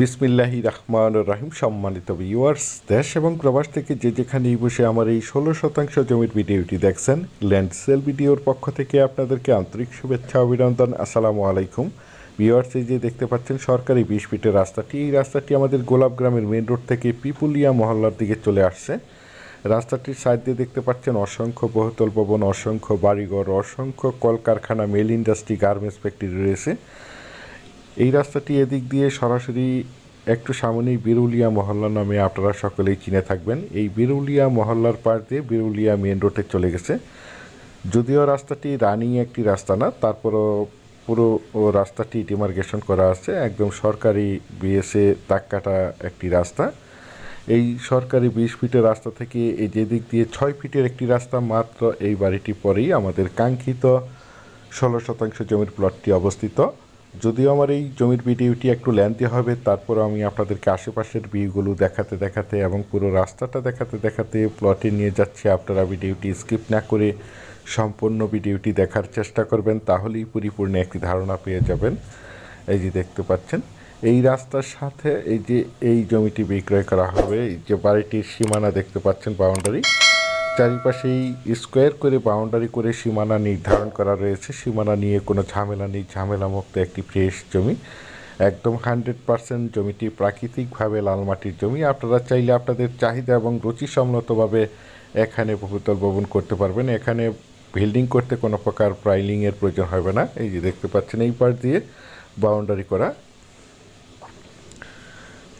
বিসমিল্লাহি রহমান রাহিম, সম্মানিত ভিউয়ার্স দেশ এবং প্রবাস থেকে যে যেখানেই বসে আমার এই ষোলো শতাংশ জমির ভিডিওটি দেখছেন ল্যান্ড সেল ভিডিওর পক্ষ থেকে আপনাদেরকে আন্তরিক শুভেচ্ছা, অভিনন্দন, আসসালামু আলাইকুম। ভিউয়ার্স এই যে দেখতে পাচ্ছেন, সরকারি বিশ ফিটের রাস্তাটি, এই রাস্তাটি আমাদের গোলাপ গ্রামের মেন রোড থেকে পিপুলিয়া মহল্লার দিকে চলে আসছে। রাস্তাটির সাইড দিয়ে দেখতে পাচ্ছেন, অসংখ্য বহুতল ভবন, অসংখ্য বাড়িঘর, অসংখ্য কলকারখানা মেল ইন্ডাস্ট্রি গার্মেন্টস ফ্যাক্টরি রয়েছে। এই রাস্তাটি এদিক দিয়ে সরাসরি একটু সামনেই বিরুলিয়া মহল্লা নামে আপনারা সকলেই চিনে থাকবেন। এই বিরুলিয়া মহল্লার পার দিয়ে বিরুলিয়া মেন রোডে চলে গেছে। যদিও রাস্তাটি রানিং একটি রাস্তা না, তারপরও পুরো রাস্তাটি ডিমার্কেশন করা আছে। একদম সরকারি বিএসএ তাক কাটা একটি রাস্তা। এই সরকারি বিশ ফিটের রাস্তা থেকে এই যে দিক দিয়ে ছয় ফিটের একটি রাস্তা মাত্র এই বাড়িটি পরেই আমাদের কাঙ্ক্ষিত ষোলো শতাংশ জমির প্লটটি অবস্থিত। যদিও আমার এই জমির ভিডিওটি একটু ল্যান্দি হবে তারপর আমি আপনাদেরকে আশেপাশের ভিউগুলো দেখাতে দেখাতে এবং পুরো রাস্তাটা দেখাতে দেখাতে প্লটে নিয়ে যাচ্ছি। আপনারা ভিডিওটি স্কিপ না করে সম্পূর্ণ ভিডিওটি দেখার চেষ্টা করবেন, তাহলেই পরিপূর্ণ একটি ধারণা পেয়ে যাবেন। এই যে দেখতে পাচ্ছেন, এই রাস্তার সাথে এই যে এই জমিটি বিক্রয় করা হবে, এই যে বাড়িটির সীমানা দেখতে পাচ্ছেন বাউন্ডারি চারিপাশেই স্কোয়ার করে, বাউন্ডারি করে সীমানা নির্ধারণ করা রয়েছে। সীমানা নিয়ে কোনো ঝামেলা নেই। ঝামেলামুক্ত একটি ফ্রেশ জমি। একদম হান্ড্রেড পার্সেন্ট জমিটি প্রাকৃতিকভাবে লাল মাটির জমি। আপনারা চাইলে আপনাদের চাহিদা এবং রুচিসম্মতভাবে এখানে বহুতল ভবন করতে পারবেন। এখানে বিল্ডিং করতে কোনো প্রকার প্রাইলিংয়ের প্রয়োজন হবে না। এই যে দেখতে পাচ্ছেন, এই পাশ দিয়ে বাউন্ডারি করা।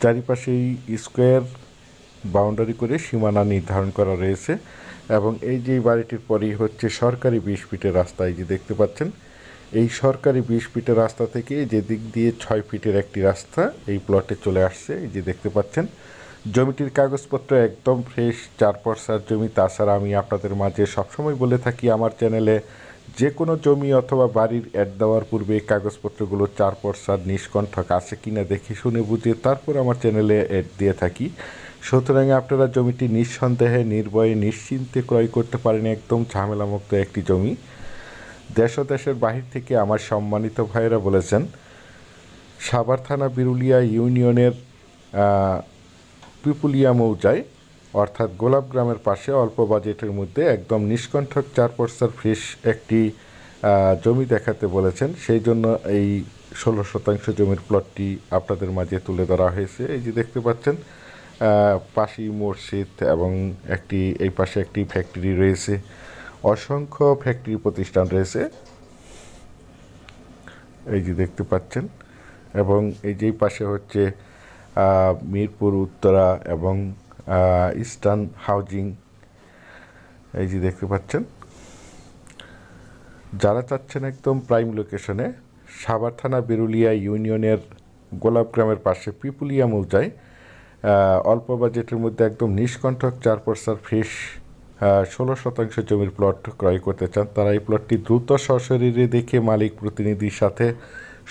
চারিপাশেই স্কোয়ার বাউন্ডারি করে সীমানা নির্ধারণ করা রয়েছে এবং এই যে বাড়িটির পরেই হচ্ছে সরকারি বিশ ফিটের রাস্তা, এই যে দেখতে পাচ্ছেন, এই সরকারি বিশ ফিটের রাস্তা থেকে যে দিক দিয়ে ছয় ফিটের একটি রাস্তা এই প্লটে চলে আসছে, এই যে দেখতে পাচ্ছেন। জমিটির কাগজপত্র একদম ফ্রেশ চার পরসার জমি। তাছাড়া আমি আপনাদের মাঝে সবসময় বলে থাকি আমার চ্যানেলে যে কোনো জমি অথবা বাড়ির অ্যাড দেওয়ার পূর্বে কাগজপত্রগুলো চার পরসার নিষ্কণ্ঠক আছে কিনা দেখে শুনে বুঝে তারপর আমার চ্যানেলে অ্যাড দিয়ে থাকি। সুতরাং আপনারা জমিটি নিঃসন্দেহে, নির্ভয়ে, নিশ্চিন্তে ক্রয় করতে পারেন। একদম ঝামেলামুক্ত একটি জমি। দেশ দেশের বাহির থেকে আমার সম্মানিত ভাইয়েরা বলেছেন, সাভার থানা বিরুলিয়া ইউনিয়নের পিপুলিয়া মৌজায়, অর্থাৎ গোলাপ গ্রামের পাশে অল্প বাজেটের মধ্যে একদম নিষ্কণ্ঠক চার পর্সার ফ্রেশ একটি জমি দেখাতে বলেছেন। সেই জন্য এই ষোলো শতাংশ জমির প্লটটি আপনাদের মাঝে তুলে ধরা হয়েছে। এই যে দেখতে পাচ্ছেন পাশেই মসজিদ এবং একটি, এই পাশে একটি ফ্যাক্টরি রয়েছে। অসংখ্য ফ্যাক্টরি প্রতিষ্ঠান রয়েছে। এই যে দেখতে পাচ্ছেন। এবং এই যেই পাশে হচ্ছে মিরপুর, উত্তরা এবং ইস্টার্ন হাউজিং। এই যে দেখতে পাচ্ছেন। যারা চাচ্ছেন একদম প্রাইম লোকেশনে সাভার থানা বিরুলিয়া ইউনিয়নের গোলাপ গ্রামের পাশে পিপুলিয়া মৌজায় অল্প বাজেটের মধ্যে একদম নিষ্কণ্ঠক চার পর্সার ফ্রেশ ষোলো শতাংশ জমির প্লট ক্রয় করতে চান। তারা এই প্লটটি দ্রুত সশরীরে দেখে মালিক প্রতিনিধির সাথে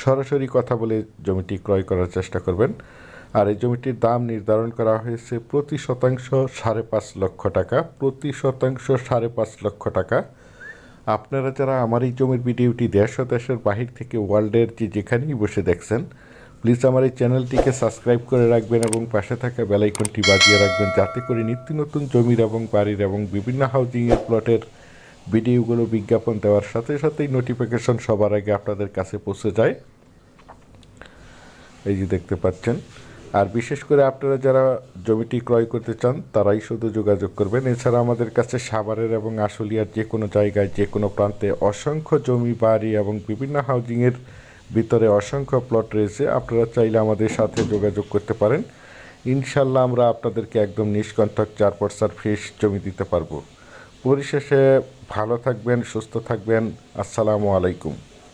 সরাসরি কথা বলে জমিটি ক্রয় করার চেষ্টা করবেন। আর এই জমিটির দাম নির্ধারণ করা হয়েছে প্রতি শতাংশ সাড়ে পাঁচ লক্ষ টাকা, প্রতি শতাংশ সাড়ে পাঁচ লক্ষ টাকা। আপনারা যারা আমার এই জমির ভিডিওটি দেশ দেশের বাহির থেকে ওয়ার্ল্ডের যে যেখানেই বসে দেখছেন প্লিজ আমার এই চ্যানেলটিকে সাবস্ক্রাইব করে রাখবেন এবং পাশে থাকা বেলাইকনটি বাজিয়ে রাখবেন যাতে করে নিত্য নতুন জমির এবং বাড়ির এবং বিভিন্ন হাউজিংয়ের প্লটের ভিডিওগুলো বিজ্ঞাপন দেওয়ার সাথে সাথেই নোটিফিকেশন সবার আগে আপনাদের কাছে পৌঁছে যায়। এই যে দেখতে পাচ্ছেন। আর বিশেষ করে আপনারা যারা জমিটি ক্রয় করতে চান, তারাই শুধু যোগাযোগ করবেন। এছাড়া আমাদের কাছে সাভারের এবং আশুলিয়ার যে কোনো জায়গায়, যে কোনো প্রান্তে অসংখ্য জমি, বাড়ি এবং বিভিন্ন হাউজিংয়ের ভিতরে অসংখ্য প্লট রয়েছে। আপনারা চাইলে আমাদের সাথে যোগাযোগ করতে পারেন। ইনশাল্লাহ আমরা আপনাদেরকে একদম নিষ্কণ্ঠক চার পর্সার ফ্রেশ জমি দিতে পারব। পরিশেষে ভালো থাকবেন, সুস্থ থাকবেন। আসসালামু আলাইকুম।